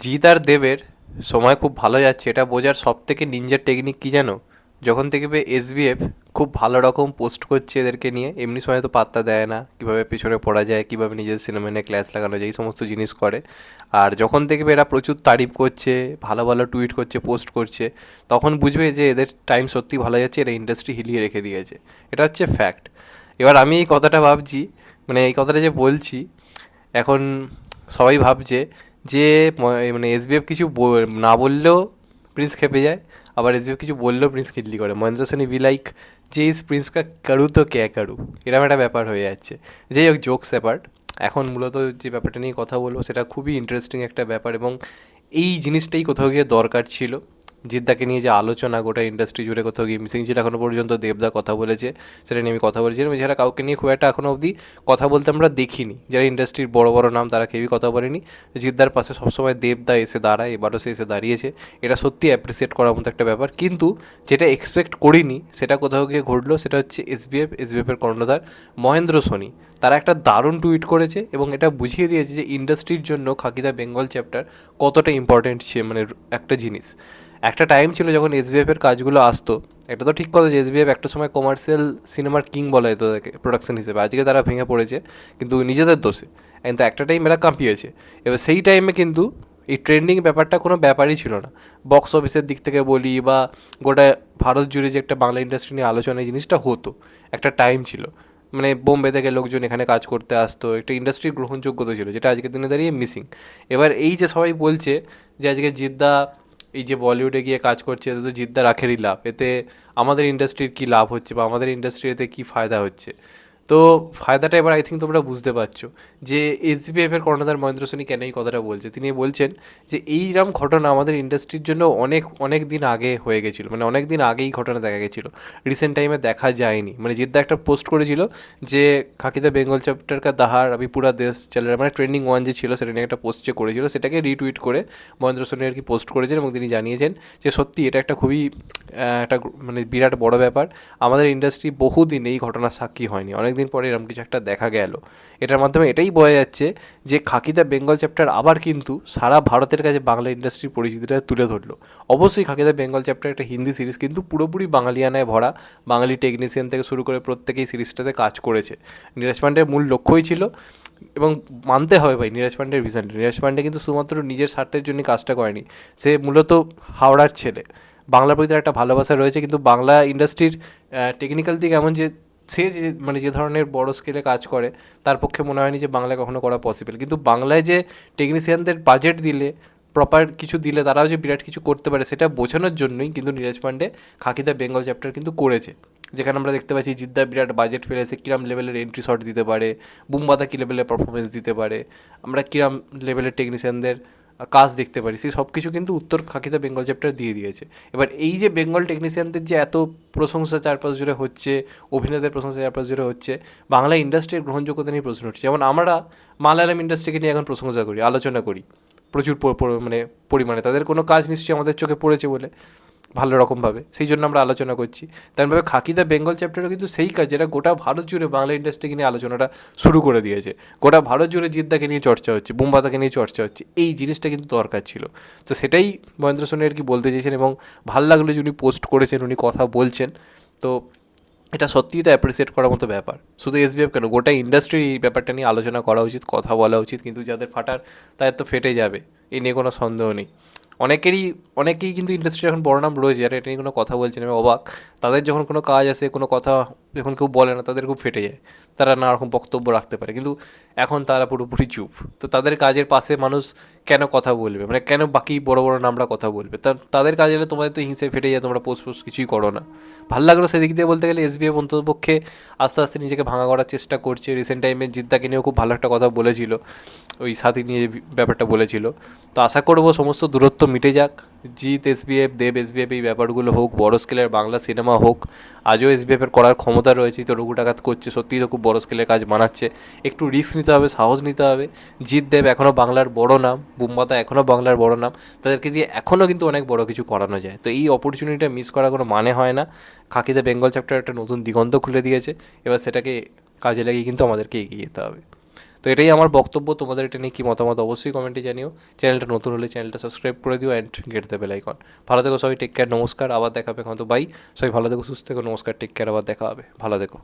জিৎ আর দেবের সময় খুব ভালো যাচ্ছে, এটা বোঝার সব থেকে নিনজার টেকনিক কী জানো? যখন দেখবে এসবিএফ খুব ভালো রকম পোস্ট করছে এদেরকে নিয়ে, এমনি সময় তো পাত্তা দেয় না, কীভাবে পিছনে পড়া যায়, কীভাবে নিজের সিনেমা নিয়ে ক্লাস লাগানো যায়, এই সমস্ত জিনিস করে। আর যখন দেখবে এরা প্রচুর তারিফ করছে, ভালো ভালো টুইট করছে পোস্ট করছে, তখন বুঝবে যে এদের টাইম সত্যি ভালো যাচ্ছে, এরা ইন্ডাস্ট্রি হিলিয়ে রেখে দিয়েছে। এটা হচ্ছে ফ্যাক্ট এবার আমি এই কথাটা ভাবছি মানে এই কথাটা যে বলছি, এখন সবাই ভাবছে যে মানে এসবিএফ কিছু না বললেও প্রিন্স খেপে যায়, আবার এসবিএফ কিছু বললেও প্রিন্স কিডলি করে। মহেন্দ্র সোনি বি লাইক যে ইস প্রিন্স কা কারু তো কে কারু? এরকম একটা ব্যাপার হয়ে যাচ্ছে। যাই হোক জোকস ব্যাপার এখন মূলত যে ব্যাপারটা নিয়ে কথা বলব, সেটা খুবই ইন্টারেস্টিং একটা ব্যাপার এবং এই জিনিসটাই কোথাও গিয়ে দরকার ছিল। জিদ্দাকে নিয়ে যে আলোচনা গোটা ইন্ডাস্ট্রি জুড়ে কোথাও গিয়ে মিসিং ছিল এখনও পর্যন্ত, দেবদা কথা বলেছে, সেটা নিয়ে আমি কথা বলেছিলাম এছাড়া কাউকে নিয়ে খুব একটা এখনও অবধি কথা বলতে আমরা দেখিনি। যারা ইন্ডাস্ট্রির বড় বড় নাম তারা কেউই কথা বলেনি। জিদ্দার পাশে সবসময় দেবদা এসে দাঁড়ায়, এবারও সে এসে দাঁড়িয়েছে। এটা সত্যি অ্যাপ্রিসিয়েট করার মতো একটা ব্যাপার। কিন্তু যেটা এক্সপেক্ট করিনি, সেটা কোথাও গিয়ে ঘটলো, সেটা হচ্ছে এসবিএফ এসবিএফের কর্ণধার মহেন্দ্র সোনি। তারা একটা দারুণ টুইট করেছে এবং এটা বুঝিয়ে দিয়েছে যে ইন্ডাস্ট্রির জন্য খাকিদা বেঙ্গল চ্যাপ্টার কতটা ইম্পর্টেন্ট মানে একটা জিনিস। একটা টাইম ছিল যখন এসবিএফ এর কাজগুলো আসতো, এটা তো ঠিক কথা যে এসবিএফ একটা সময় কমার্শিয়াল সিনেমার কিং বলা যেত তাকে প্রোডাকশন হিসেবে। আজকে তারা ভেঙে পড়েছে, কিন্তু নিজেদের দোষে। কিন্তু একটা টাইম এরা কাঁপিয়েছে। এবার সেই টাইমে কিন্তু এই ট্রেন্ডিং ব্যাপারটা কোনো ব্যাপারই ছিল না। বক্স অফিসের দিক থেকে বলি বা গোটা ভারত জুড়ে যে একটা বাংলা ইন্ডাস্ট্রি নিয়ে আলোচনা, এই জিনিসটা হতো। একটা টাইম ছিল। মানে বোম্বে থেকে লোকজন এখানে কাজ করতে আসতো। একটা ইন্ডাস্ট্রির গ্রহণযোগ্যতা ছিল, যেটা আজকের দিনে দাঁড়িয়ে মিসিং এবার এই যে সবাই বলছে যে আজকে জিদ্দা এই যে বলিউডে গিয়ে কাজ করছে, এতে তো জিদ্দা রাখেরই লাভ। এতে আমাদের ইন্ডাস্ট্রির কী লাভ হচ্ছে বা আমাদের ইন্ডাস্ট্রি এতে কী ফায়দা হচ্ছে? তো ফায়দাটা এবার আই থিঙ্ক তোমরা বুঝতে পারছ যে এসবিএফ এর কর্ণধার মহেন্দ্র সোনি কেন এই কথাটা বলছে? তিনি বলছেন যে এইরকম ঘটনা আমাদের ইন্ডাস্ট্রির জন্য অনেক অনেক দিন আগে হয়ে গেছিল। মানে অনেক দিন আগেই ঘটনা দেখা গেছিল। রিসেন্ট টাইমে দেখা যায়নি। মানে জিদ্দা একটা পোস্ট করেছিল যে খাকিদা বেঙ্গল চ্যাপ্টার কা দাহার আমি পুরা দেশ চলে মানে ট্রেন্ডিং ওয়ান যে ছিল সেটা নিয়ে একটা পোস্ট যে করেছিল, সেটাকে রিটুইট করে মহেন্দ্র সোনি আর কি পোস্ট করেছেন এবং তিনি জানিয়েছেন যে সত্যি এটা একটা খুবই একটা মানে বিরাট বড় ব্যাপার। আমাদের ইন্ডাস্ট্রি বহুদিন এই ঘটনার সাক্ষী হয়নি। অনেক দিন পরে এরকম কিছু একটা দেখা গেল। এটার মাধ্যমে এটাই বোঝা যাচ্ছে যে খাকিদা বেঙ্গল চ্যাপ্টার আবার কিন্তু সারা ভারতের কাছে বাংলা ইন্ডাস্ট্রির পরিচিতিটা তুলে ধরলো। অবশ্যই খাকিদা বেঙ্গল চ্যাপ্টার একটা হিন্দি সিরিজ কিন্তু পুরোপুরি বাঙালিয়ানায় ভরা। বাঙালি টেকনিশিয়ান থেকে শুরু করে প্রত্যেকেই সিরিজটাতে কাজ করেছে। নীরজ পান্ডের মূল লক্ষ্যই ছিল এবং মানতে হবে ভাই নীরজ পান্ডের ভিশনটা নীরজ পান্ডে কিন্তু শুধুমাত্র নিজের স্বার্থের জন্য কাজটা করেনি। সে মূলত হাওড়ার ছেলে। বাংলার প্রতি তার একটা ভালোবাসা রয়েছে, কিন্তু বাংলা ইন্ডাস্ট্রির টেকনিক্যাল দিক এমন যে সে যে মানে যে ধরনের বড় স্কেলে কাজ করে, তার পক্ষে মনে হয়নি যে বাংলায় কখনো করা পসিবল কিন্তু বাংলায় যে টেকনিশিয়ানদের বাজেট দিলে প্রপার কিছু দিলে, তারাও যে বিরাট কিছু করতে পারে, সেটা বোঝানোর জন্যই কিন্তু নীরজ পান্ডে খাকিদা বেঙ্গল চ্যাপ্টার কিন্তু করেছে। যেখানে আমরা দেখতে পাচ্ছি জিদ্দা বিরাট বাজেট ফেলেছে কিরাম লেভেলের এন্ট্রি শট দিতে পারে, বুমবাদা কী লেভেলের পারফরমেন্স দিতে পারে, আমরা কিরাম লেভেলের টেকনিশিয়ানদের কাজ দেখতে পারি। সেই সব কিছু কিন্তু উত্তর খাকিদা বেঙ্গল চ্যাপ্টার দিয়ে দিয়েছে। এবার এই যে বেঙ্গল টেকনিশিয়ানদের যে এত প্রশংসা চারপাশ জুড়ে হচ্ছে, অভিনেতাদের প্রশংসা চারপাশ জুড়ে হচ্ছে, বাংলা ইন্ডাস্ট্রির গ্রহণযোগ্যতা নিয়ে প্রশ্ন উঠছে। যেমন আমরা মালায়ালাম ইন্ডাস্ট্রিকে নিয়ে এখন প্রশংসা করি, আলোচনা করি, প্রচুর মানে পরিমাণে। তাদের কোনো কাজ নিশ্চয়ই আমাদের চোখে পড়েছে বলে। ভালো রকমভাবে সেই জন্য আমরা আলোচনা করছি। তেমনভাবে খাকি খাকিদা বেঙ্গল চ্যাপ্টারও কিন্তু সেই কাজ, যেটা গোটা ভারত জুড়ে বাংলা ইন্ডাস্ট্রিকে নিয়ে আলোচনাটা শুরু করে দিয়েছে। গোটা ভারত জুড়ে জিদ্দাকে নিয়ে চর্চা হচ্ছে, বুম্বাদাকে নিয়ে চর্চা হচ্ছে, এই জিনিসটা কিন্তু দরকার ছিল। তো সেটাই মহেন্দ্র সোনি আর কি বলতে চেয়েছেন এবং ভালো লাগল যে উনি পোস্ট করেছেন, উনি কথা বলছেন। তো এটা সত্যিই তো অ্যাপ্রিসিয়েট করার মতো ব্যাপার। শুধু এসবিএফ কেন, গোটা ইন্ডাস্ট্রির এই ব্যাপারটা নিয়ে আলোচনা করা উচিত, কথা বলা উচিত, কিন্তু যাদের ফাটার তাদের তো ফেটে যাবে এই নিয়ে কোনো সন্দেহ নেই। অনেকেরই, অনেকেই কিন্তু ইন্ডাস্ট্রি এখন বড় নাম রয়েছে আর এটা নিয়ে কোনো কথা বলছে না আমি অবাক। তাদের যখন কোনো কাজ আসে, কোনো কথা যখন কেউ বলে না, তাদের খুব ফেটে যায়। তারা নানা রকম বক্তব্য রাখতে পারে। কিন্তু এখন তারা পুরোপুরি চুপ। তো তাদের কাজের পাশে মানুষ কেন কথা বলবে? মানে কেন বাকি বড় বড় নামরা কথা বলবে? তা তাদের কাজ এলে তোমাদের তো হিংসে ফেটে যায়, তোমরা পোস্ট পোস্ট কিছুই করো না। ভালো লাগল সেদিক দিয়ে বলতে গেলে এসবিএফ অন্ততপক্ষে আস্তে আস্তে নিজেকে ভাঙা করার চেষ্টা করছে। রিসেন্ট টাইমে জিদ্দাকে নিয়েও খুব ভালো একটা কথা বলেছিল। ওই সাথী নিয়ে ব্যাপারটা বলেছিল। তো আশা করব সমস্ত দূরত্ব মিটে যাক। জিৎ এসবিএফ দেব এসবিএফ এই ব্যাপারগুলো হোক, বড় স্কেলের বাংলা সিনেমা হোক, আজও এস এসবিএফের করার ক্ষমতা রয়েছে তো রঘু টাকাত করছে, সত্যিই তো খুব বড় স্কেলের কাজ বানাচ্ছে একটু রিস্ক নিতে হবে, সাহস নিতে হবে। জিৎ দেব এখনও বাংলার বড় নাম বুম্বাদা এখনও বাংলার বড় নাম, তাদেরকে দিয়ে এখনও কিন্তু অনেক বড় কিছু করানো যায়। তো এই অপরচুনিটিটা মিস করার কোনো মানে হয় না। খাকিদা বেঙ্গল চ্যাপ্টার একটা নতুন দিগন্ত খুলে দিয়েছে, এবার সেটাকে কাজে লাগিয়ে কিন্তু আমাদেরকে এগিয়ে যেতে হবে। তো এটাই আমার বক্তব্য। তোমাদের এটা নিয়ে কী মতামত অবশ্যই কমেন্টে জানিও। চ্যানেলটা নতুন হলে চ্যানেলটা সাবস্ক্রাইব করে দিও and get the bell icon ভালো থেকো সবাই টেক কেয়ার নমস্কার, আবার দেখাবে এখন তো বাই সবাই ভালো থেকো, সুস্থ থেকো, নমস্কার টেক কেয়ার আবার দেখা হবে। ভালো থেকো।